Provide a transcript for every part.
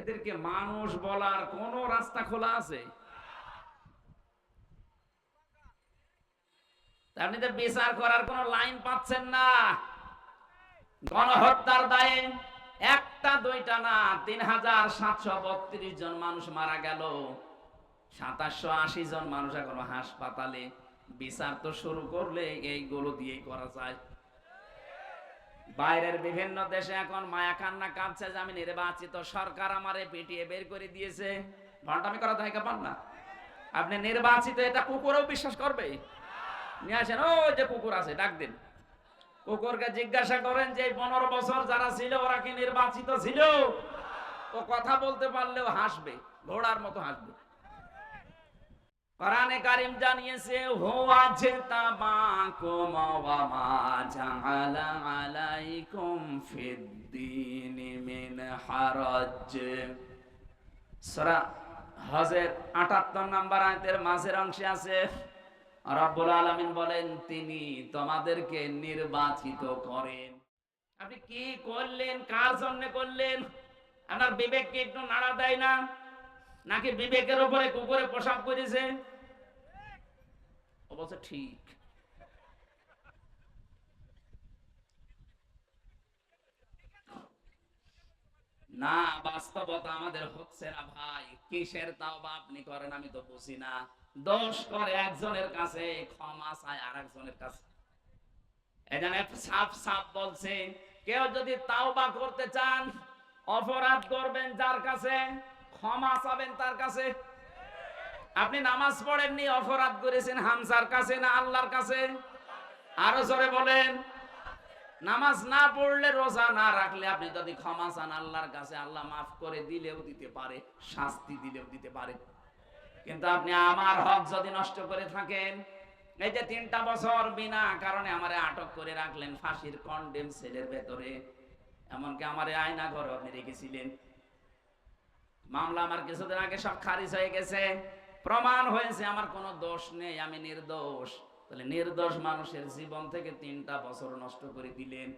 এদেরকে মানুষ বলার কোন রাস্তা খোলা আছে? তা আপনি তো বিচার করার কোন লাইন পাচ্ছেন না। গণহত্যার দায়ে একটা, দুইটা না, তিন হাজার সাতশো বত্রিশ জন মানুষ মারা গেল। সাতাশশো আশি জন মানুষ এখন হাসপাতালে। বিচার তো শুরু করলে এইগুলো দিয়েই করা যায়। বাইরের বিভিন্ন দেশে এখন মায়া কান্না কাঁদছে, যে আমি নির্বাচিত সরকার আমারে পিটিয়ে বের করে দিয়েছে। ভণ্ডামি করা জায়গা পান না। আপনি নির্বাচিত, এটা কুকুরও বিশ্বাস করবে। নিয়ে আসেন ও যে কুকুর আছে, ডাক দিন। কুকুরকে জিজ্ঞাসা করেন যে, পনেরো বছর যারা ছিল, ওরা কি নির্বাচিত ছিল? ও কথা বলতে পারলেও হাসবে, ঘোড়ার মতো হাসবে। কোরআনে কারিম জানিয়েছে হুয়া জিতাবাকুম ওয়া মা জাআলা আলাইকুম ফিদ-দীন মিন হারাজ। সূরা হজের 78 নম্বর আয়াতের মাঝের অংশে আছে, রব্বুল আলামিন বলেন, তিনি তোমাদেরকে নির্বাচিত করেন। আপনি কি করলেন? কার জন্য করলেন? আপনার বিবেককে একটু নাড়া দেয় না? নাকি বিবেকের উপরে কুকুরে পোশাক করেছে? অবশ্য ঠিক। না, বাস্তবতা আমাদের হচ্ছে না ভাই। কিসের তাও বা আপনি করেন আমি তো বুঝি না। দোষ করে একজনের কাছে, ক্ষমা চায় আর একজনের কাছে এখানে সাপ সাফ বলছে, কেউ যদি তাওবা করতে চান, অপরাধ করবেন যার কাছে ক্ষমা চাবেন তার কাছে। আপনি নামাজ পড়েননি, অপরাধ করেছেন হামসার কাছে না আল্লাহর কাছে? আরও জোরে বলেন। নামাজ না পড়লে রোজা না রাখলে আপনি যদি ক্ষমা চান আল্লাহর কাছে, আল্লাহ মাফ করে দিলেও দিতে পারে, শাস্তি দিলেও দিতে পারে। কিন্তু আপনি আমার হক যদি নষ্ট করে থাকেন, এই যে তিনটা বছর বিনা কারণে আমারে আটক করে রাখলেন, ফাঁসির কন্ডেম সেলের ভেতরে। এমনকি আমারে আয়না ঘর আপনি রেখেছিলেন। মামলা আমার কিছুদিন আগে সব খারিজ হয়ে গেছে। প্রমাণ হয়েছে, আমার কোনো দোষ নেই, আমি নির্দোষ। তাহলে নির্দোষ মানুষের জীবন থেকে তিনটা বছর নষ্ট করে দিলেন।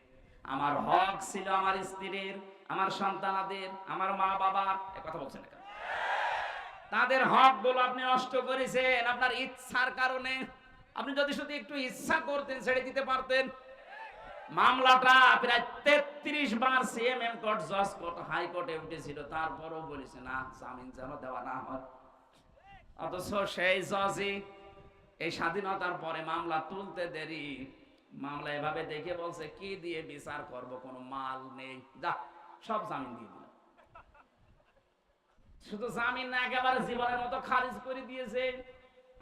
আমার হক ছিল আমার স্ত্রীর, আমার সন্তানাদের, আমার মা বাবার কথা বলছেন না তাদের হকগুলো আপনি নষ্ট করেছেন, আপনার ইচ্ছার কারণে। আপনি যদি শুধু একটু ইচ্ছা করতেন, ছেড়ে দিতে পারতেন মামলাটা প্রায় তেত্রিশ বার সিএমএম কোর্ট, জজ কোর্ট হাইকোর্টে উঠেছিল। তারপরও বলেছে, না, জামিন যেন দেওয়া না হয়। অথচ সেই জজই এই স্বাধীনতার পরে মামলা তুলতে দেরি। মামলা এভাবে দেখে বলছে, কি দিয়ে বিচার করব? কোনো মাল নেই। যা, সব জামিন দিয়ে দিল। শুধু জামিন না, একেবারে জীবনের মতো খারিজ করে দিয়েছে।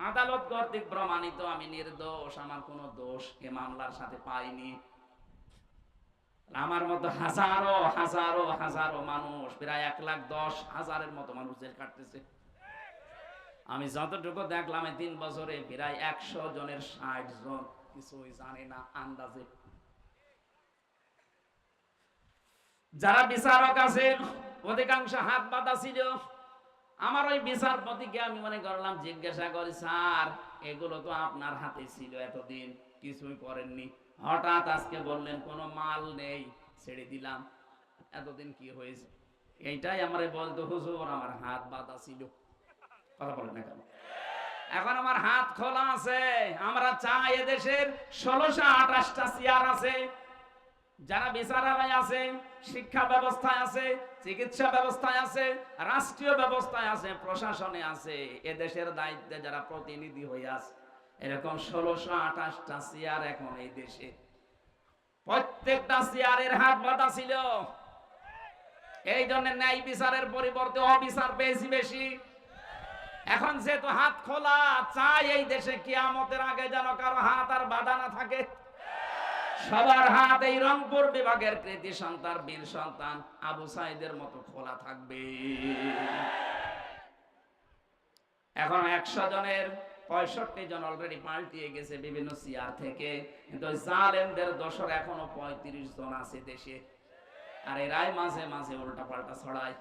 আদালত কর্তৃক প্রমাণিত, আমি নির্দোষ, আমার কোনো দোষ এ মামলার সাথে পাইনি। আমার মতো হাজারো হাজারো হাজারো মানুষ, প্রায় এক লাখ দশ হাজারের মতো মানুষ জেল কাটতেছে। আমি যতটুকু দেখলাম তিন বছরে প্রায় একশো জনের ষাট জন কিছুই জানে না আন্দাজে। যারা বিচারক আছে অধিকাংশ হাত বাঁধা ছিল। আমার ওই বিচারপতিকে আমি মনে করলাম, জিজ্ঞাসা করি, স্যার, এগুলো তো আপনার হাতে ছিল এতদিন, কিছুই করেননি। হঠাৎ আজকে বললেন, কোনো মাল নেই, ছেড়ে দিলাম। এতদিন কি হয়েছে? এইটাই আমারে বলতো, হুজুর, আমার হাত বাঁধা ছিল। কথা বলেন না কেন? এখন আমার হাত খোলা আছে। আমরা চাই এদেশের ষোলোশো আঠাশটা চেয়ার আছে। যারা বিচারালয় আছে, শিক্ষা ব্যবস্থায় আছে, চিকিৎসা ব্যবস্থায় আছে, রাষ্ট্রীয় ব্যবস্থায় আছে, প্রশাসনে আছে, এদেশের দায়িত্বে যারা প্রতিনিধি হয়ে আছে এরকম ষোলোশো আঠাশটা চেয়ার এখন এই দেশে। প্রত্যেকটা চেয়ারের হাত বাঁধা ছিল। এই জন্য ন্যায় বিচারের পরিবর্তে অবিচার পেয়েছি বেশি। এখন যেহেতু হাত খোলা, চাই এই দেশে কিয়ামতের আগে যেন কারও হাত আর বাধা না থাকে। সবার হাত এই রংপুর বিভাগের কৃতি সন্তান, বীর সন্তান আবু সাইদের মতো খোলা থাকবে। এখন একশো জনের পঁয়ষট্টি জন অলরেডি পাল্টিয়ে গেছে বিভিন্ন সিয়ার থেকে। কিন্তু জালেমদের দোষর এখনও পঁয়ত্রিশ জন আছে দেশে। আর এরাই মাঝে মাঝে উল্টা পাল্টা ছড়ায়।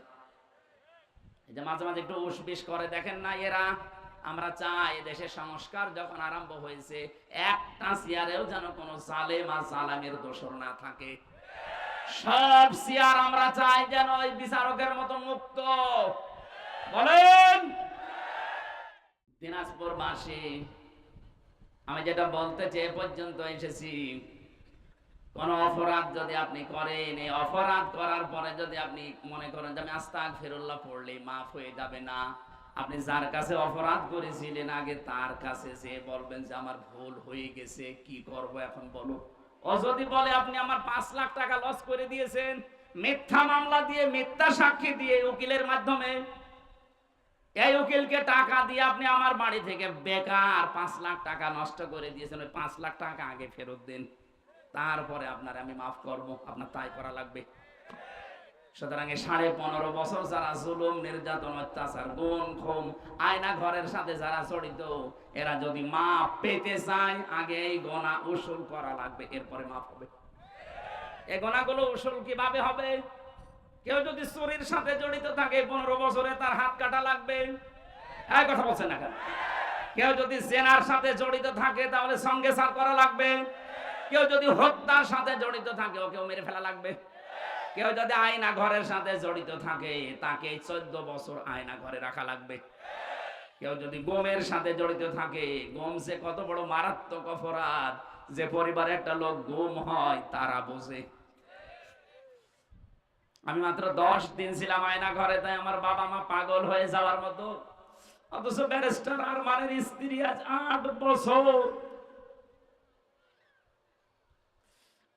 এই যে মাঝে মাঝে একটু উসবিস করে, দেখেন না এরা? আমরা চাই দেশের সংস্কার যখন আরম্ভ হয়েছে, একটা চেয়ারেও যেন কোনো জালেম আর জালামের দোষর না থাকে। সব চেয়ার আমরা চাই যেন ওই বিচারকের মতো মুক্ত। বলেন! দিনাজপুর মাসে আমি যেটা বলতে চেয়ে পর্যন্ত এসেছি। কোন অপরাধ যদি আপনি করেন, এই অপরাধ করার পরে যদি আপনি মনে করেন যে আমি আস্তাক ফেরুল্লাহ পড়লে মাফ হয়ে যাবে না, আপনি যার কাছে অপরাধ করেছিলেন আগে তার কাছে যে বলবেন যে আমার ভুল হয়ে গেছে, কি করব এখন বলো? ও যদি বলে আপনি আমার পাঁচ লাখ টাকা লস করে দিয়েছেন, মিথ্যা মামলা দিয়ে মিথ্যা সাক্ষী দিয়ে উকিলের মাধ্যমে এই উকিলকে টাকা দিয়ে আপনি আমার বাড়ি থেকে বেকার পাঁচ লাখ টাকা নষ্ট করে দিয়েছেন, ওই পাঁচ লাখ টাকা আগে ফেরত দিন। তারপরে আপনার আমি মাফ করব, আপনার তাই করা লাগবে। সুতরাং সাড়ে পনেরো বছর যারা জুলুম, নির্যাতন, অত্যাচার গুণ খুম, আয়না ঘরের সাথে যারা জড়িত, এরা যদি মাপ পেতে চায়, আগে এই গোনা উসুল করা লাগবে, এরপরে মাফ হবে। এই গোনাগুলো উসুল কীভাবে হবে? কেউ যদি চুরির সাথে জড়িত থাকে, পনেরো বছরে তার হাত কাটা লাগবে? কথা বলছেন না কেন? কেউ যদি জেনার সাথে জড়িত থাকে, তাহলে সঙ্গে সার করা লাগবে? কেউ যদি হত্যার সাথে জড়িত থাকে, ওকেও মেরে ফেলা লাগবে? কেউ যদি আয়না ঘরের সাথে জড়িত থাকে, তাকে চোদ্দ বছর আয়না ঘরে রাখা লাগবে। কেউ যদি গোমের সাথে জড়িত থাকে, গোম সে কত বড় মারাত্মক অপরাধ, যে পরিবারে একটা লোক গুম হয়, তারা বোঝে। আমি মাত্র দশ দিন ছিলাম আয়না ঘরে, তাই আমার বাবা মা পাগল হয়ে যাওয়ার মতো। অথচ ব্যারিস্টার আর মানের স্ত্রী আজ আট বছর।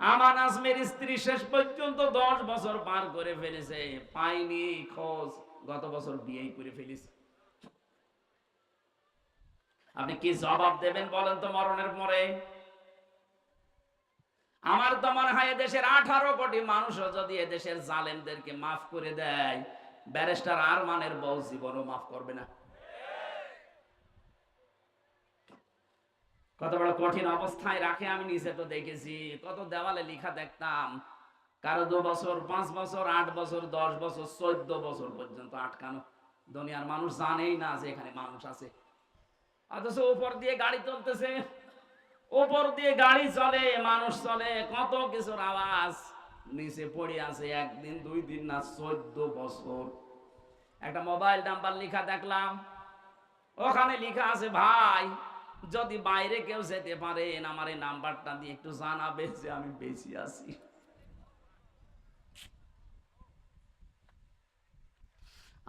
আমান আজমের স্ত্রী শেষ পর্যন্ত দশ বছর পার করে ফেলেছে। পাইনি খোঁজ, গত বছর বিয়েই করে ফেলেছে। আপনি কি জবাব দেবেন বলেন তো মরণের পরে? আমার তো মনে হয় দেশের আঠারো কোটি মানুষও যদি এদেশের জালেমদেরকে মাফ করে দেয়, ব্যারিস্টার আর মানের বউ জীবনও মাফ করবে না। কত বড় কঠিন অবস্থায় রাখে আমি নিচে তো দেখেছি, কত দেওয়ালে লিখা দেখতাম, কারও দু বছর, পাঁচ বছর, আট বছর, দশ বছর, চোদ্দ বছর পর্যন্ত আটকানো। দুনিয়ার মানুষ জানেই না যে এখানে মানুষ আছে। অথচ উপর দিয়ে গাড়ি চলতেছে। উপর দিয়ে গাড়ি চলে, মানুষ চলে, কত কিছুর আওয়াজ। নিচে পড়ে আছে একদিন, দুই দিন না, চোদ্দ বছর। একটা মোবাইল নাম্বার লিখা দেখলাম। ওখানে লিখা আছে, ভাই, যদি বাইরে কেউ যেতে পারেন আমার এই নাম্বারটা দিয়ে একটু জানাবে যে আমি বেশি আছি।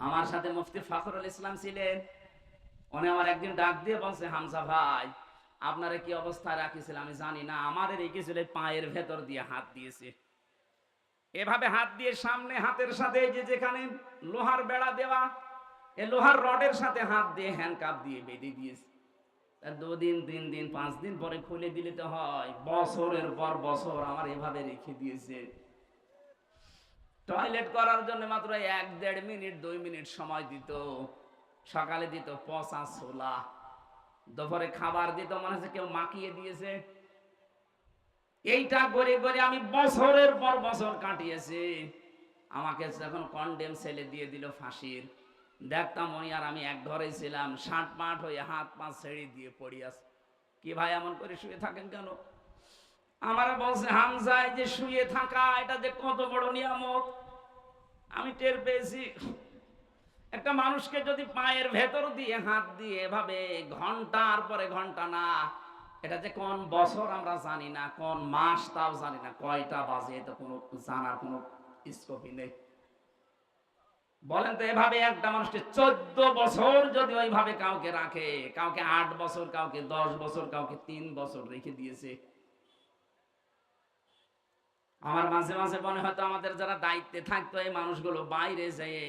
আমার সাথে মুফতি ফখরুল ইসলাম ছিলেন। উনি আমার একদিন ডাক দিয়ে বলছে হামসা ভাই আপনারা কি অবস্থায় রাখিছিল আমি জানি না, আমাদের রেখেছিল পায়ের ভেতর দিয়ে হাত দিয়েছে। এভাবে হাত দিয়ে সামনে হাতের সাথে যে যেখানে লোহার বেড়া দেওয়া, এ লোহার রডের সাথে হাত দিয়ে হ্যান্ডকাপ দিয়ে বেঁধে দিয়েছে। তা দুদিন, তিন দিন, পাঁচ দিন পরে খুলে দিলে তো হয়, বছরের পর বছর আমার এভাবে রেখে দিয়েছে। টয়লেট করার জন্য মাত্র এক দেড় মিনিট, দুই মিনিট সময় দিত, সকালে দিত পচা ছোলা দুপুরে খাবার দিত, মনে হচ্ছে কেউ মাখিয়ে দিয়েছে। এইটা করে করে আমি বছরের পর বছর কাটিয়েছি। আমাকে যখন কন্ডেম ছেলে দিয়ে দিল ফাঁসির, দেখতাম উনি আর আমি এক ঘরে ছিলাম, ষাট পাট হয়ে হাত পা ছেড়ে দিয়ে পড়িয়াছ কি ভাই এমন করে শুয়ে থাকেন কেন? আমার বলছে, হামজায় যে শুয়ে থাকা, এটা যে কত বড় নিয়ামত। আমি টের পেয়েছি একটা মানুষকে যদি পায়ের ভেতর দিয়ে হাত দিয়ে এভাবে ঘণ্টার পরে ঘণ্টা না, এটা যে কোন বছর আমরা জানি না, কোন মাস তাও জানি না, কয়টা বাজে এটা কোনো জানার কোনো স্কোপই নেই। বলেন তো, এভাবে একটা মানুষকে চোদ্দ বছর যদি ওইভাবে কাউকে রাখে, কাউকে আট বছর, কাউকে দশ বছর, কাউকে তিন বছর রেখে দিয়েছে আমার মাঝে মাঝে মনে হয়তো আমাদের যারা দায়িত্বে থাকতো এই মানুষগুলো বাইরে যেয়ে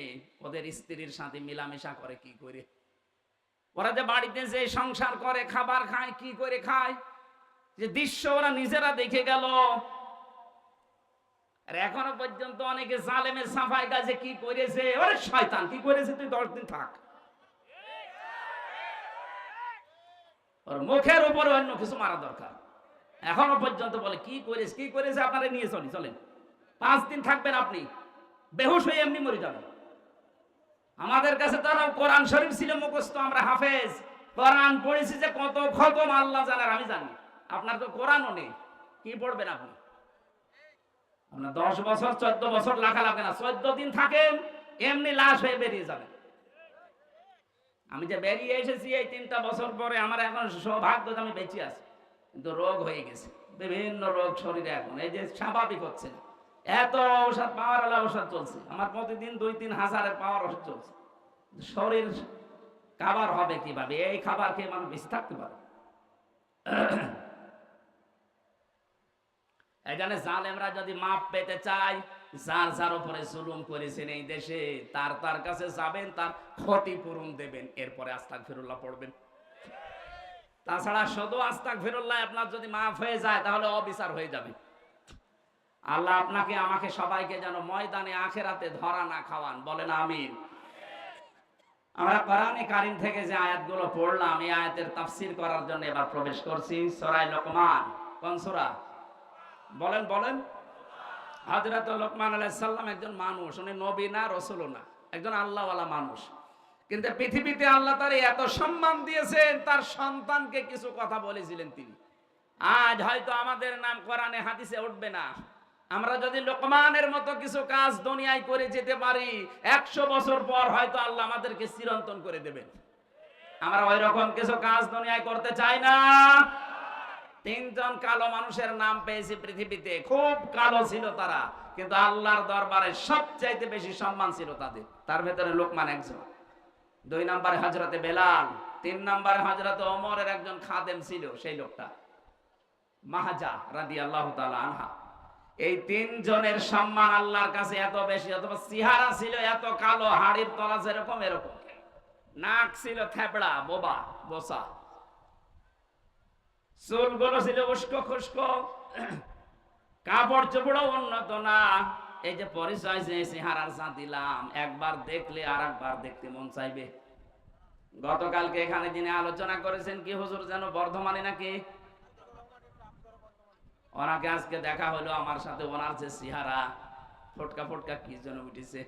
ওদের স্ত্রীর সাথে মিলামেশা করে কি করে? ওরা যে বাড়িতে যে সংসার করে, খাবার খায়, কি করে খায়? যে দৃশ্য ওরা নিজেরা দেখে গেল। আর এখনও পর্যন্ত অনেকে জালেমের সাফাই কাজে কি করেছে? ওরে শয়তান, কি করেছে তুই দশ দিন থাক। ওর মুখের উপর অন্য কিছু মারা দরকার। এখনও পর্যন্ত বলে, কি করেছে কি করেছে আপনারা নিয়ে চলি, চলেন। পাঁচ দিন থাকবেন আপনি, বেহুশ হয়ে এমনি মরে যাবেন। আমাদের কাছে তো কোরআন শরীফ ছিল মুখস্থ, আমরা হাফেজ। কোরআন পড়েছি যে কত খতম, আল্লাহ জানার আমি জানি। আপনার তো কোরআনও নেই। কি পড়বেন আপনি? আপনার দশ বছর, চোদ্দ বছর লাখা লাগে না। চোদ্দ দিন থাকেন, এমনি লাশ হয়ে বেরিয়ে যাবেন। আমি যে বেরিয়ে এসেছি এই তিনটা বছর পরে, আমার এখন সৌভাগ্য আমি বেঁচে আছি। কিন্তু রোগ হয়ে গেছে। বিভিন্ন রোগ শরীরে এখন। এই যে স্বাভাবিক হচ্ছে না। এত ঔষধ, পাওয়ার আলা ঔষধ চলছে। আমার প্রতিদিন দুই তিন হাজারের পাওয়ার ওষুধ চলছে। শরীর খাবার হবে কীভাবে? এই খাবার খেয়ে মানুষ বেশি থাকতে পারে। এখানে জালেমরা যদি মাপ পেতে চাই যার যার উপরে জুলুম করেছেন এই দেশে, তার তার কাছে যাবেন, তার ক্ষতিপূরণ দেবেন। এরপরে আস্তাক ফিরুল্লাহ পড়বেন। তাছাড়া শুধু আস্তাক ফিরুল্লাহ আপনার যদি মাফ হয়ে যায়, তাহলে অবিচার হয়ে যাবে। আল্লাহ আপনাকে, আমাকে সবাইকে যেন ময়দানে, আখেরাতে ধরা না খাওয়ান। বলেন আমিন। আমরা কোরআনে কারিম থেকে যে আয়াতগুলো পড়লাম, এই আয়াতের তাফসীর করার জন্য এবার প্রবেশ করছি। সূরা লোকমান, কোন সূরা? বলেন বলেন। হযরত লোকমান আলাইহিস সালাম একজন মানুষ, উনি নবী না রাসূল না, একজন আল্লাহওয়ালা মানুষ। কিন্তু পৃথিবীতে আল্লাহ তার এত সম্মান দিয়েছেন, তার সন্তানকে কিছু কথা বলেছিলেন তিনি। আজ হয়তো আমাদের নাম কোরআনে, হাদিসে উঠবে না। আমরা যদি লোকমানের মতো কিছু কাজ দুনিয়ায় করে যেতে পারি, একশো বছর পর হয়তো আল্লাহ আমাদেরকে চিরন্তন করে দেবেন। আমরা ওই রকম কিছু কাজ দুনিয়ায় করতে চাই না। তিনজন কালো মানুষের নাম পেয়েছি পৃথিবীতে, খুব কালো ছিল তারা। কিন্তু আল্লাহর দরবারে সবচাইতে বেশি সম্মান ছিল তাদের। তার ভেতরে লোকমান একজন। দুই নম্বরে হজরতে বেলাল, তিন নম্বরে হজরত ওমরের একজন খাদেম ছিল, সেই লোকটা। মাহাজা রাদি আল্লাহ আনহা। এই তিনজনের সম্মান আল্লাহর কাছে এত বেশি, অথবা সিহারা ছিল এত কালো, হাড়ির তলা যেরকম এরকম। নাক ছিল থেপড়া, বোবা, বসা। চুলগুলো ছিল উস্কো খুস্কো কাপড় চোপড়ও উন্নত না। এই যে পরিচয় যে চেহারার চা দিলাম, একবার দেখলে আর একবার দেখতে মন চাইবে। গতকালকে এখানে যিনি আলোচনা করেছেন, কি হুজুর যেন বর্ধমানে নাকি? ওনাকে আজকে দেখা হলো আমার সাথে, ওনার যে চেহারা ফটকা ফটকা কি যেন উঠেছে।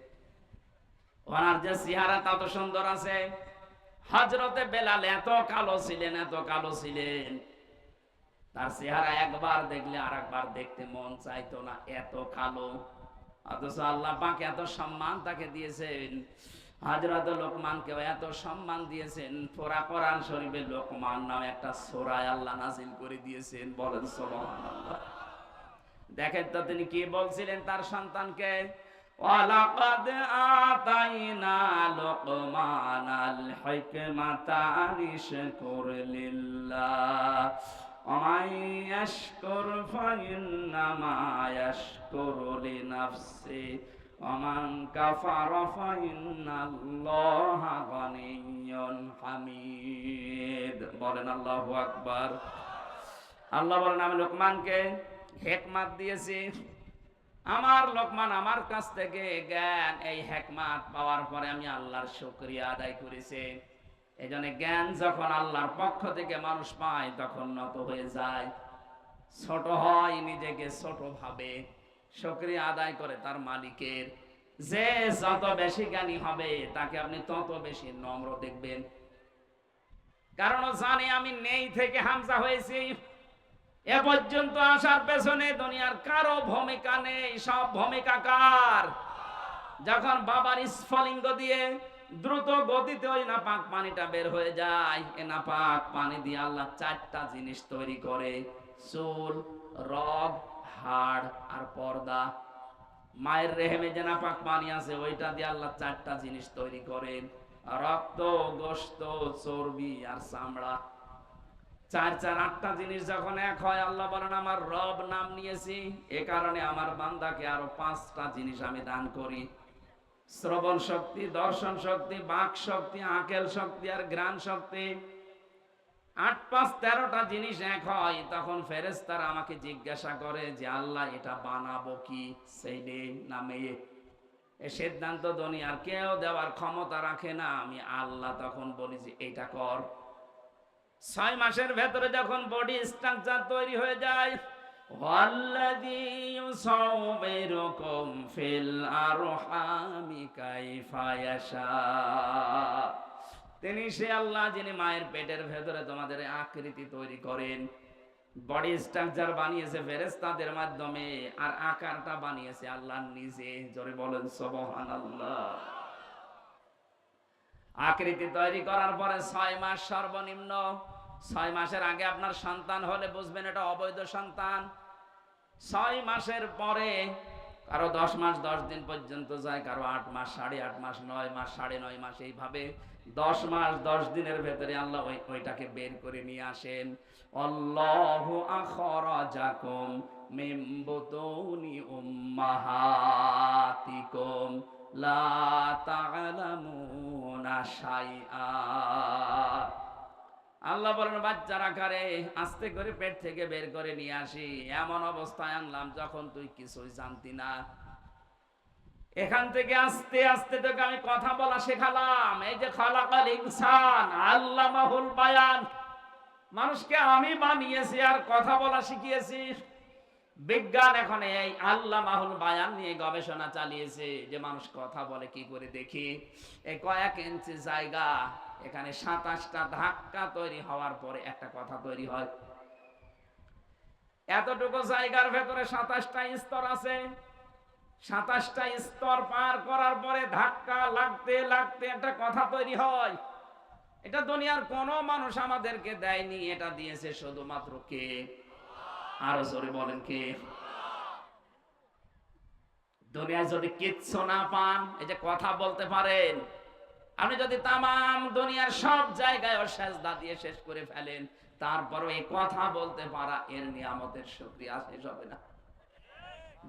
ওনার যে চেহারা তা তো সুন্দর আছে। হজরতে বেলাল এত কালো ছিলেন, এত কালো ছিলেন। তার চেহারা একবার দেখলে আর একবার দেখতে মন চাইতো না, এত কালো। অথচ আল্লাহ পাক এত সম্মান তাকে দিয়েছেন। হাজরত লোকমানকে এত সম্মান দিয়েছেন। ফোরা কোরআন শরীফে লোকমান নামে একটা সোরায় আল্লাহ নাজিল করে দিয়েছেন। বলেন সুবহানাল্লাহ। দেখেন তো তিনি কি বলছিলেন তার সন্তানকে? ওয়ালাকাদ আতাইনা লোকমানাল হিকমাতা আনিশকুর লিল্লাহ ومن يشكر فإنما يشكر لنفسه ومن كفر فإن الله غني حميد বলেন আল্লাহু আকবার আল্লাহ বলেন আমি লোকমানকে হেকমাত দিয়েছি আমার লোকমান আমার কাছ থেকে জ্ঞান এই হেকমাত পাওয়ার পরে আমি আল্লাহর শুকরিয়া আদায় করেছি এই জন্য জ্ঞান যখন আল্লাহর পক্ষ থেকে মানুষ পায়, তখন নত হয়ে যায়। ছোট হয় নিজেকে ছোট ভাবে। সক্রিয় আদায় করে তার মালিকের। যে যত বেশি জ্ঞানী হবে, তাকে আপনি তত বেশি নম্র দেখবেন। কারণ জানে আমি নেই থেকে হামজা হয়েছি। এ পর্যন্ত আসার পেছনে দুনিয়ার কারও ভূমিকা নেই, সব ভূমিকা কার? যখন বাবার স্ফলিঙ্গ দিয়ে দ্রুত গতিতে ওই নাপাক পানিটা বের হয়ে যায়। এ নাপাক পানি দিয়ে আল্লাহ চারটা জিনিস তৈরি করে। চুল, রগ, হাড় আর পর্দা। মায়ের রেহেমে যে নাপাক পানি আছে, ওইটা দিয়ে আল্লাহ চারটা জিনিস তৈরি করেন। রক্ত গোস্ত চর্বি আর চামড়া। চার চার, আটটা জিনিস যখন এক হয়, আল্লাহ বলেন, আমার রব নাম নিয়েছি। এ কারণে আমার বান্দাকে আরও পাঁচটা জিনিস আমি দান করি। শ্রবণ শক্তি, দর্শন শক্তি, বাক শক্তি, আকেল শক্তি আর গ্রাণ শক্তি। আট পাঁচ তেরোটা জিনিস এক হয়, তখন ফেরেস্তারা আমাকে জিজ্ঞাসা করে যে, আল্লাহ, এটা বানাবো কি ডে না মেয়ে? এ সিদ্ধান্ত দুনিয়ার কেউ দেওয়ার ক্ষমতা রাখে না। আমি আল্লাহ তখন বলি যে, এটা কর। ছয় মাসের ভেতরে যখন বডি স্ট্রাকচার তৈরি হয়ে যায় والذي يصوركم في الأرحام كيف يشاء তিনি সে আল্লাহ যিনি মায়ের পেটের ভেতরে তোমাদের আকৃতি তৈরি করেন বডি স্ট্রাকচার বানিয়েছে ফেরেশতাদের মাধ্যমে আর আকারটা বানিয়েছে আল্লাহ নিজে জোরে বলেন সুবহানাল্লাহ আকৃতি তৈরি করার পরে ছয় মাস সর্বনিম্ন ছয় মাসের আগে আপনার সন্তান হলে বুঝবেন এটা অবৈধ সন্তান ছয় মাসের পরে কারও দশ মাস, দশ দিন পর্যন্ত যায়, কারও আট মাস, সাড়ে আট মাস, নয় মাস, সাড়ে নয় মাস, এইভাবে দশ মাস, দশ দিনের ভেতরে আল্লাহ ওই, ওইটাকে বের করে নিয়ে আসেন। অল্লাহু আখরাজাকুম মিন বুতুনি উম্মাহাতিকুম। লা তা'লামুনা শাইআ। আল্লাহ বলেন, বাচ্চার আকারে আস্তে করে পেট থেকে বের করে নিয়ে আসি। এমন অবস্থায় আনলাম, যখন তুই কিছুই জানতি না। এখান থেকে আস্তে আস্তে তোকে আমি কথা বলা শেখালাম। এই যে খালাকাল ইনসান আল্লাহ মাহুল বায়ান। মানুষকে আমি বানিয়েছি আর কথা বলা শিখিয়েছি। বিজ্ঞান এখন এই আল্লাহ মাহুল বায়ান নিয়ে গবেষণা চালিয়েছে যে মানুষ কথা বলে কি করে দেখি। এই কয়েক ইঞ্চি জায়গা এখানে সাতাশটা ধাক্কা তৈরি হওয়ার পরে একটা কথা তৈরি হয়। এতটুকু জায়গার ভেতরে সাতাশটা স্তর আছে। সাতাশটা স্তর পার করার পরে ধাক্কা লাগতে লাগতে একটা কথা তৈরি হয়। এটা দুনিয়ার কোনো মানুষ আমাদেরকে দেয়নি, এটা দিয়েছে শুধুমাত্র কে? আরও জোরে বলেন কে? দুনিয়ায় যদি কিচ্ছু না পান, এই যে কথা বলতে পারেন আপনি যদি তামাম দুনিয়ার সব জায়গায় সেজদা দিয়ে শেষ করে ফেলেন, তারপরও এই কথা বলতে পারা এর নিয়ামতের শুকরিয়া শেষ হবে না।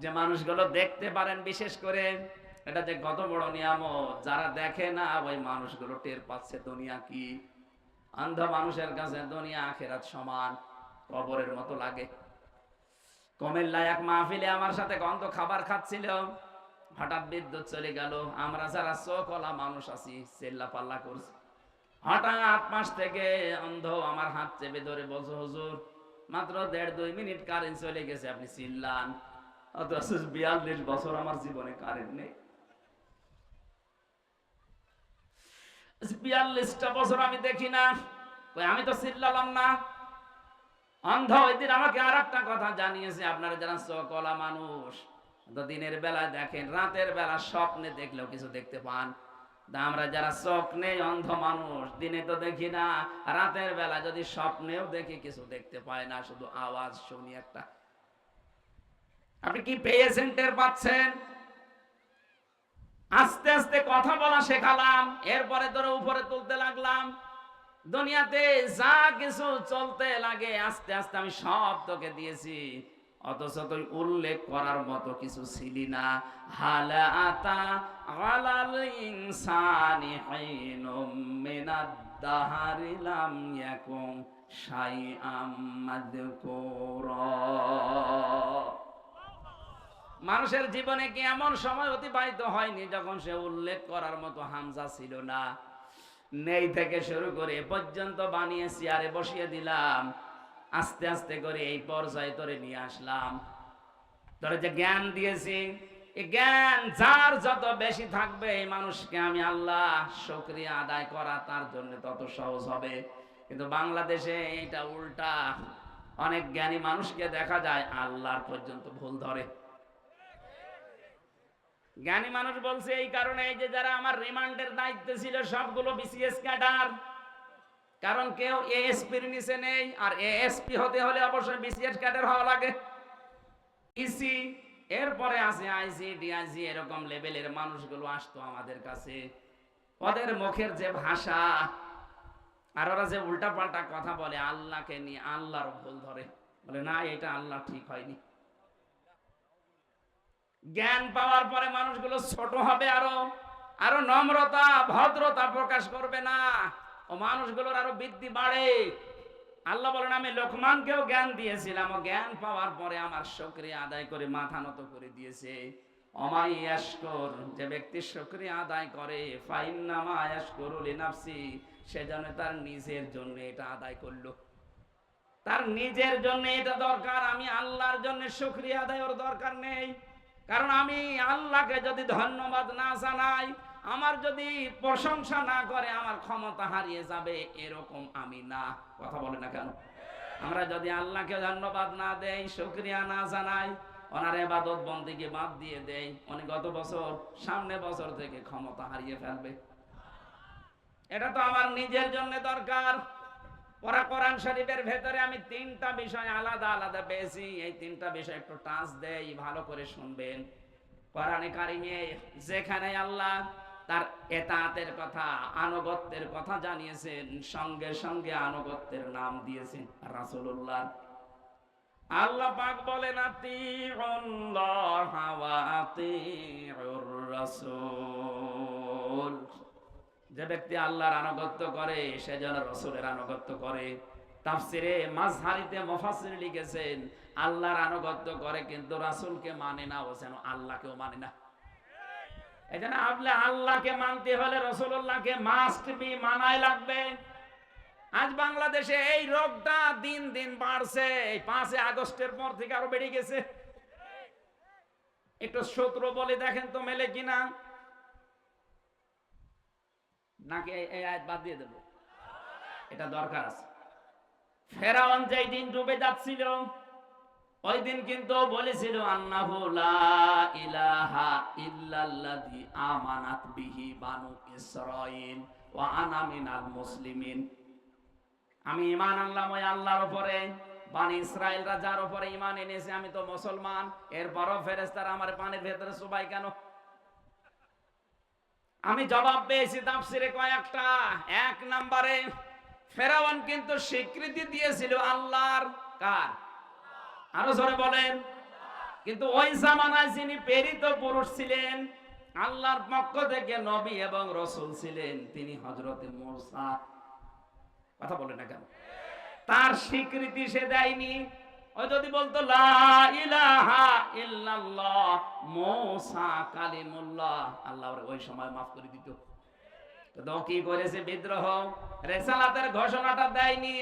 যে মানুষগুলো দেখতে পারেন, বিশেষ করে এটা যে কত বড় নিয়ামত, যারা দেখে না ওই মানুষগুলো টের পাচ্ছে দুনিয়া কি। অন্ধ মানুষের কাছে দুনিয়া আখেরাত সমান, কবরের মতো লাগে। কুমিল্লায় এক মাহফিলে আমার সাথে গন্ধ খাবার খাচ্ছিল। হঠাৎ বিদ্যুৎ চলে গেল। আমরা যারা চোখলা মানুষ আছি, চেল্লা পাল্লা করছি। হঠাৎ পাশ থেকে অন্ধ আমার হাত চেপে ধরে বলছো, হুজুর, মাত্র দেড় দুই মিনিট কারেন্ট চলে গেছে, আপনি চিল্লান। বিয়াল্লিশ বছর আমার জীবনে কারেন্ট নেই। বিয়াল্লিশটা বছর আমি দেখি না। আমি তো চিল্লালাম না। অন্ধ ওই দিন আমাকে আর একটা কথা জানিয়েছে, আপনারা যারা চকলা মানুষ তো দিনের বেলায় দেখেন, রাতের বেলা স্বপ্নে দেখলেও কিছু দেখতে পান। আমরা যারা নেই অন্ধ মানুষ, দিনে তো দেখি না, রাতের বেলা যদি স্বপ্নেও দেখি, কিছু দেখতে পায় না, শুধু আওয়াজ শুনি একটা। আপনি কি পেয়েছেন টের পাচ্ছেন? আস্তে আস্তে কথা বলা শেখালাম, এরপরে ধরে উপরে তুলতে লাগলাম। দুনিয়াতে যা কিছু চলতে লাগে, আস্তে আস্তে আমি সব তোকে দিয়েছি। অথচ তুই উল্লেখ করার মতো কিছু ছিলি না। হালা আতা আলাল ইনসানি হাইনুম মিনাদ দাহারি ইয়াকুম শাইআম মাযকুরা। মানুষের জীবনে কি এমন সময় অতিবাহিত হয়নি যখন সে উল্লেখ করার মতো হামজা ছিল না? নেই থেকে শুরু করে পর্যন্ত বানিয়ে চেয়ারে বসিয়ে দিলাম। আস্তে আস্তে করে এই পর্যায়ে তোরে নিয়ে আসলাম। তোরে যে জ্ঞান দিয়েছি, এই জ্ঞান যার যত বেশি থাকবে এই মানুষকে আমি আল্লাহ শুকরিয়া আদায় করা তার জন্য তত সহজ হবে। কিন্তু বাংলাদেশে এইটা উল্টা। অনেক জ্ঞানী মানুষকে দেখা যায় আল্লাহর পর্যন্ত ভুল ধরে। জ্ঞানী মানুষ বলছে, এই কারণে এই যে যারা আমার রিমান্ডের দায়িত্বে ছিল, সবগুলো বিসিএস ক্যাডার কারণ কেউ এএসপির নিচে নেই আর এএসপি হতে হলে অবশ্যই বিসিএস ক্যাডার হওয়া লাগে। ইসি এরপরে আছে আইসি ডিআইসি এরকম লেভেলের মানুষগুলো আসতো আমাদের কাছে। ওদের মুখের যে ভাষা আর ওরা যে উল্টা পাল্টা কথা বলে, আল্লাহকে নিয়ে আল্লাহর ভুল ধরে। বলে, না, এটা আল্লাহ ঠিক হয়নি। জ্ঞান পাওয়ার পরে মানুষগুলো ছোট হবে আরও আরও নম্রতা, ভদ্রতা প্রকাশ করবে না। ও মানুষগুলোর আরও বৃদ্ধি বাড়ে। আল্লাহ বলেন, আমি লোকমানকেও জ্ঞান দিয়েছিলাম। ও জ্ঞান পাওয়ার পরে আমার সক্রিয় আদায় করে মাথা নত করে দিয়েছে। অমাই ইয়াশকর, যে ব্যক্তি সক্রিয় আদায় করে, ফাইন্নামা ইয়াশকরু লিনাফসি, সে যেন তার নিজের জন্য এটা আদায় করল। তার নিজের জন্য এটা দরকার। আমি আল্লাহর জন্য শুক্রিয়া আদায় ওর দরকার নেই। কারণ আমি আল্লাহকে যদি ধন্যবাদ না জানাই, আমার যদি প্রশংসা না করে, আমার ক্ষমতা হারিয়ে যাবে, এরকম আমি না। কথা বলে না কেন? আমরা যদি আল্লাহকে ধন্যবাদ না দেই, শুকরিয়া না জানাই, ওনার এবাদত বন্দিকে বাদ দিয়ে দেই, উনি গত বছর, সামনে বছর থেকে ক্ষমতা হারিয়ে ফেলবে। এটা তো আমার নিজের জন্য দরকার। পরা কোরআন শরীফের ভেতরে আমি তিনটা বিষয় আলাদা আলাদা পেয়েছি। এই তিনটা বিষয় একটু টাচ দেই, ভালো করে শুনবেন। কোরআনে কারিমে যেখানে আল্লাহ তার এতাতের কথা, আনুগত্যের কথা জানিয়েছেন, সঙ্গে সঙ্গে আনুগত্যের নাম দিয়েছেন রাসূলুল্লাহ। আল্লাহ পাক বলেন, আতিউল্লাহ ওয়া আতিউর রাসূল। যে ব্যক্তি আল্লাহর আনুগত্য করে, সে যেন রসুলের আনুগত্য করে। তাফসিরে মাঝহারিতে মুফাসসির লিখেছেন, আল্লাহর আনুগত্য করে কিন্তু রাসূলকে মানে না, ও যেন আল্লাহকেও মানে না। এজন্য আপনি আল্লাহকে মানতে হলে রসুল্লাহকে মাস্ট বি মানাই লাগবে। আজ বাংলাদেশে এই রোগটা দিন দিন বাড়ছে। এই পাঁচে আগস্টের পর থেকে আরও বেড়ে গেছে। একটু শত্রু বলে দেখেন তো মেলে কিনা। নাকি এই- আয়াত বাদ দিয়ে দেব? এটা দরকার আছে। ফেরাউন যেই দিন ডুবে যাচ্ছিল, ওই দিন কিন্তু বলেছিল, আন্নাহু লা ইলাহা ইল্লাল্লাযী আমানাত বিহি বানু ইসরাঈল ওয়া আনা মিনাল মুসলিমিন। আমি ঈমান আনলাম ওই আল্লাহর উপরে। বানি ইসরায়েলরা যার উপরে ঈমান এনেছে, আমি তো মুসলমান। এরপরও ফেরেশতারা আমার পানির ভেতরে সবাই কেন? আমি জবাব পেয়েছি তাফসিরে কয়েকটা। এক নম্বরে, ফেরাউন কিন্তু স্বীকৃতি দিয়েছিল আল্লাহর কার? আরও জোরে বলেন। কিন্তু ওই জামানায় যিনি প্রেরিত পুরুষ ছিলেন, আল্লাহর পক্ষ থেকে নবী এবং রসুল ছিলেন তিনি হজরতে মোসা। কথা বলে না কেন? তার স্বীকৃতি সে দেয়নি। ও যদি বলতো আল্লাহ ওই সময় মাফ করে দিত। কি করেছে? বিদ্রোহ। রেসালাতের ঘোষণাটা দেয়নি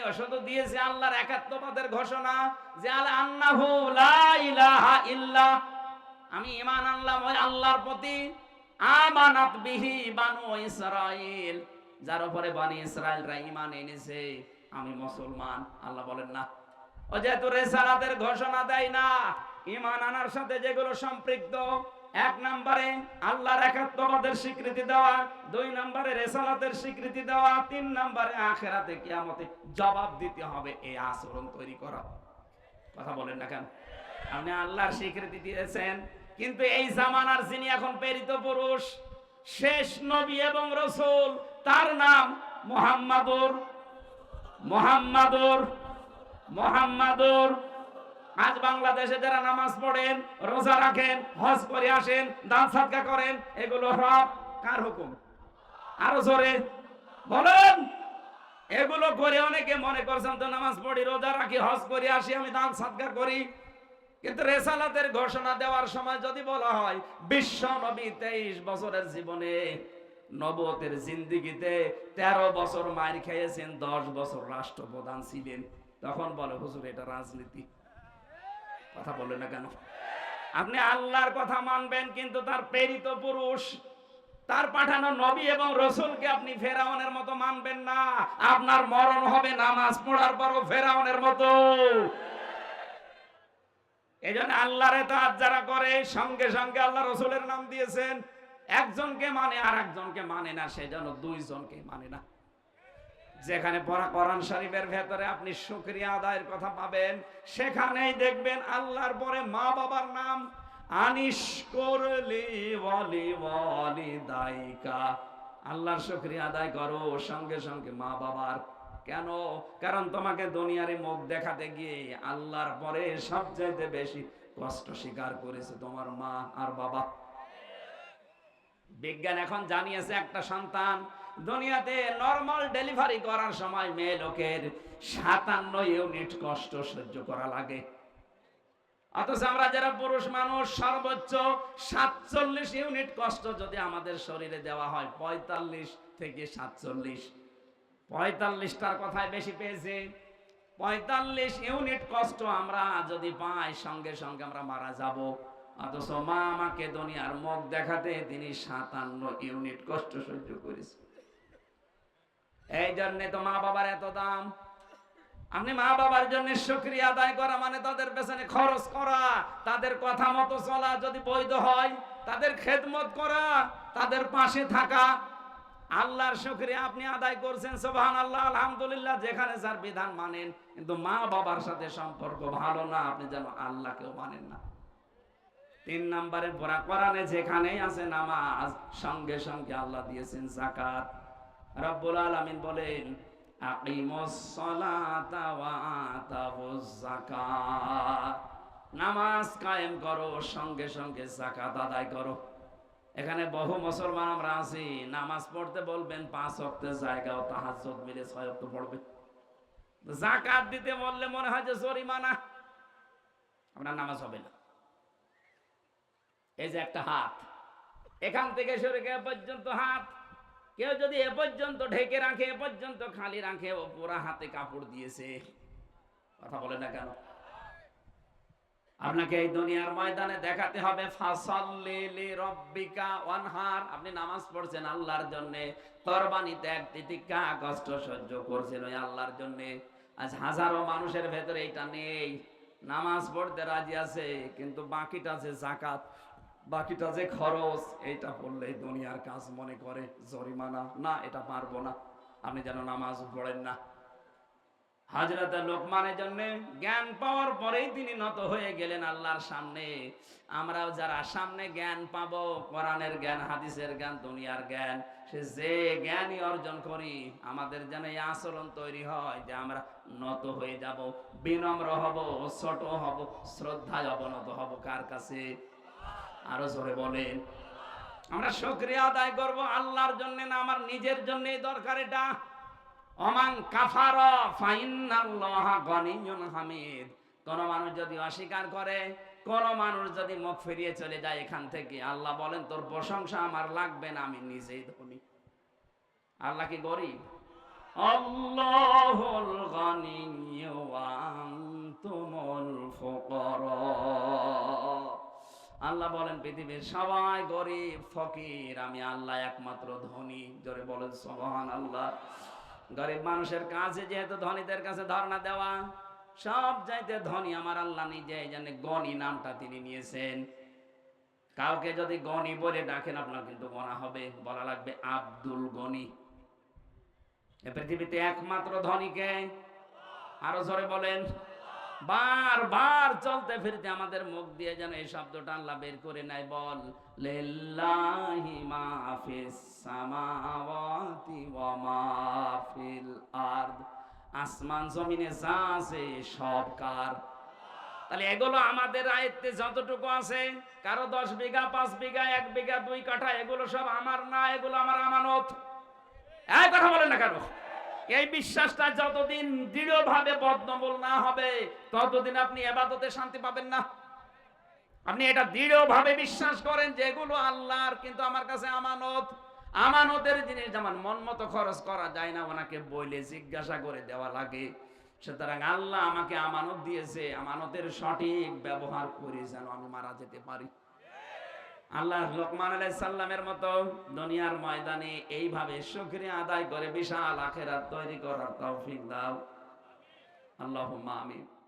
দিয়েছে আল্লাহর একাত্মবাদের ঘোষণা যে আমি ঈমান আনলাম ওই আল্লাহর প্রতি। আমানাত বিহি বানু ইসরাইল যার উপরে বানি ইসরাইলরা ইমান এনেছে। আমি মুসলমান। আল্লাহ বলেন, না ও যেহেতু ঘোষণা দেয় না, ঈমান আনার সাথে যেগুলো সম্পৃক্ত, এক নম্বরে আল্লাহর একাত্মবাদের স্বীকৃতি দেওয়া, দুই নম্বরে রেসালাতের স্বীকৃতি দেওয়া, তিন নম্বরে আখেরাতে কিয়ামতে জবাব দিতে হবে, এই আচরণ তৈরি করা। কথা বলেন না কেন? আপনি আল্লাহর স্বীকৃতি দিয়েছেন, কিন্তু এই জামানার যিনি এখন প্রেরিত পুরুষ, শেষ নবী এবং রসুল, তার নাম মোহাম্মদুর মোহাম্মদুর মোহাম্মদুর, আজ বাংলাদেশে যারা নামাজ পড়েন, রোজা রাখেন, হজ করে আসেন, দান সাদকা করেন, এগুলো সব কার হুকুম? আরও জোরে বলেন। এগুলো করে অনেকে মনে করছেন, তো নামাজ পড়ি, রোজা রাখি, হজ করে, আসি, আমি দান সাদকা করি। কিন্তু রেসালাতের ঘোষণা দেওয়ার সময় যদি বলা হয়, বিশ্ব নবী তেইশ বছরের জীবনে নবতের জিন্দিগিতে তেরো বছর মার খেয়েছেন, দশ বছর রাষ্ট্রপ্রধান ছিলেন। তখন বলে, হুজুর, এটা রাজনীতি। কথা বলে না কেন? আপনি আল্লাহর কথা মানবেন, কিন্তু তার প্রেরিত পুরুষ, তার পাঠানো নবী এবং রসুলকে আপনি ফেরাউনের মতো মানবেন না। আপনার মরণ হবে নামাজ পড়ার পরও ফেরাউনের মতো। এই জন্য আল্লাহর এতাত যারা করে, সঙ্গে সঙ্গে আল্লাহ রসুলের নাম দিয়েছেন। একজনকে মানে আর একজনকে মানে না সেই জন্য দুইজনকে মানে না। যেখানে পড়া কোরআন শরীফের ভেতরে আপনি শুকরিয়া আদায়ের কথা পাবেন, সেখানেই দেখবেন আল্লাহর পরে মা বাবার নাম আনিস করলি বলি বলি দায়িকা আল্লাহর শুকরিয়া আদায় করো, সঙ্গে সঙ্গে মা বাবার। কেন? কারণ তোমাকে দুনিয়ারে মুখ দেখাতে গিয়ে আল্লাহর পরে সবচাইতে বেশি কষ্ট স্বীকার করেছে তোমার মা আর বাবা। বিজ্ঞান এখন জানিয়েছে একটা সন্তান দুনিয়াতে নর্মাল ডেলিভারি করার সময় মেয়ে লোকের সাতান্ন ইউনিট কষ্ট সহ্য করা লাগে। অথচ আমরা যারা পুরুষ মানুষ, সর্বোচ্চ সাতচল্লিশ ইউনিট কষ্ট যদি আমাদের শরীরে দেওয়া হয়, পঁয়তাল্লিশ থেকে সাতচল্লিশ। পঁয়তাল্লিশটার কথায় বেশি পেয়েছে। পঁয়তাল্লিশ ইউনিট কষ্ট আমরা যদি পাই, সঙ্গে সঙ্গে আমরা মারা যাব। অথচ মা আমাকে দুনিয়ার মুখ দেখাতে তিনি সাতান্ন ইউনিট কষ্ট সহ্য করেছে। এই জন্যে তো মা বাবার এত দাম। আপনি মা বাবার জন্য শুক্রিয়া আদায় করা মানে তাদের পেছনে খরচ করা, তাদের কথা মতো চলা, যদি বৈধ হয়, তাদের খেদমত করা, তাদের পাশে থাকা। আল্লাহর শুক্রিয়া আপনি আদায় করছেন সোবাহান আল্লাহ আলহামদুলিল্লাহ, যেখানে যার বিধান মানেন। কিন্তু মা বাবার সাথে সম্পর্ক ভালো না, আপনি যেন আল্লাহকেও মানেন না। তিন নম্বরে পড়া কোরআনে যেখানেই আছে নামাজ, সঙ্গে সঙ্গে আল্লাহ দিয়েছেন জাকাত রব্বুল আলামিন বলেন নামাজ কায়েম করো, সঙ্গে সঙ্গে জাকাত আদায় করো। এখানে বহু মুসলমান আমরা আছি, নামাজ পড়তে বলবেন, পাঁচ ওয়াক্তের জায়গাও তাহাজ্জুদ মিলে ছয় ওয়াক্ত পড়বে জাকাত দিতে বললে মনে হয় যে জরিমানা। আপনার নামাজ হবে না। এই যে একটা হাত, এখান থেকে সরে পর্যন্ত হাত কেউ যদি এ পর্যন্ত ঢেকে রাখে, এ পর্যন্ত খালি রাখে, ও পুরা হাতে কাপড় দিয়েছে। কথা বলে না কেন? আপনাকে এই দুনিয়ার ময়দানে দেখাতে হবে ওয়ানহার। আপনি নামাজ পড়ছেন আল্লাহর জন্য কুরবানি ত্যাগ তিতিক্ষা কষ্ট সহ্য করছেন ওই আল্লাহর জন্য। আজ হাজারো মানুষের ভেতরে এটা নেই। নামাজ পড়তে রাজি আছে, কিন্তু বাকিটা যে জাকাত। বাকিটা যে খরচ, এইটা পড়লে দুনিয়ার কাজ মনে করে জরিমানা। না, এটা পারব না। আপনি যেন নামাজ পড়েন না। হাজরত লোকমানের জন্য জ্ঞান পাওয়ার পরেই তিনি নত হয়ে গেলেন আল্লাহর সামনে। আমরাও যারা সামনে জ্ঞান পাবো, কোরআনের জ্ঞান, হাদিসের জ্ঞান, দুনিয়ার জ্ঞান, সে যে জ্ঞানই অর্জন করি, আমাদের যেন এই আচরণ তৈরি হয় যে আমরা নত হয়ে যাব, বিনম্র হব, ছোট হব, শ্রদ্ধায় অবনত হব। কার কাছে? আরও জোরে বলেন। আমরা শুকরিয়া আদায় করব আল্লাহর জন্য না, আমার নিজের জন্যই দরকার এটা। অমান কাফার ফাইনাল্লাহ গনিয়ুন হামিদ। কোন মানুষ যদি অস্বীকার করে, কোন মানুষ যদি মুখ ফিরিয়ে চলে যায় এখান থেকে, আল্লাহ বলেন, তোর প্রশংসা আমার লাগবে না, আমি নিজেই ধনী। আল্লাহ কি গরিব? আল্লাহুল গনিয়্যু ওয়া আনতুমুল ফুকারা। আল্লাহ বলেন, পৃথিবীর সবাই গরিব, ফকির, আমি আল্লাহ একমাত্র ধনী। জোরে বলেন সুবহান আল্লাহ গরিব মানুষের কাছে যেহেতু ধনীদের কাছে ধারণা দেওয়া, সব চাইতে ধনী আমার আল্লাহ নিজে, এই জন্য গনি নামটা তিনি নিয়েছেন। কাউকে যদি গনি বলে ডাকেন, আপনার কিন্তু গনা হবে। বলা লাগবে আব্দুল এ পৃথিবীতে একমাত্র ধনীকে আরও জোরে বলেন বার বার চলতে ফিরতে আমাদের মুখ দিয়ে যেন এই শব্দটা আল্লাহ বের করে নাই বল সামাওয়াতি ওয়া আরদ। আসমান, জমিনে যা আছে সব কার। তাহলে এগুলো আমাদের আয়ত্তে যতটুকু আছে, কারও দশ বিঘা, পাঁচ বিঘা, এক বিঘা, দুই কাঠা, এগুলো সব আমার না, এগুলো আমার আমানত। এই কথা বলেন না কেন? এই বিশ্বাসটা যতদিন দৃঢ়ভাবে বদ্ধমূল না হবে, ততদিন আপনি এবাদতে শান্তি পাবেন না। আপনি এটা দৃঢ়ভাবে বিশ্বাস করেন যে এগুলো আল্লাহর, কিন্তু আমার কাছে আমানত। আমানতের জিনিস যেমন মন মতো খরচ করা যায় না, ওনাকে বইলে জিজ্ঞাসা করে দেওয়া লাগে। সুতরাং আল্লাহ আমাকে আমানত দিয়েছে, আমানতের সঠিক ব্যবহার করে যেন আমি মারা যেতে পারি। আল্লাহ লোকমান আলাই সাল্লামের মতো দুনিয়ার ময়দানে এইভাবে সুক্রিয়া আদায় করে বিশাল আখেরাত তৈরি করার তৌফিক দাও। আল্লাহ আমিন।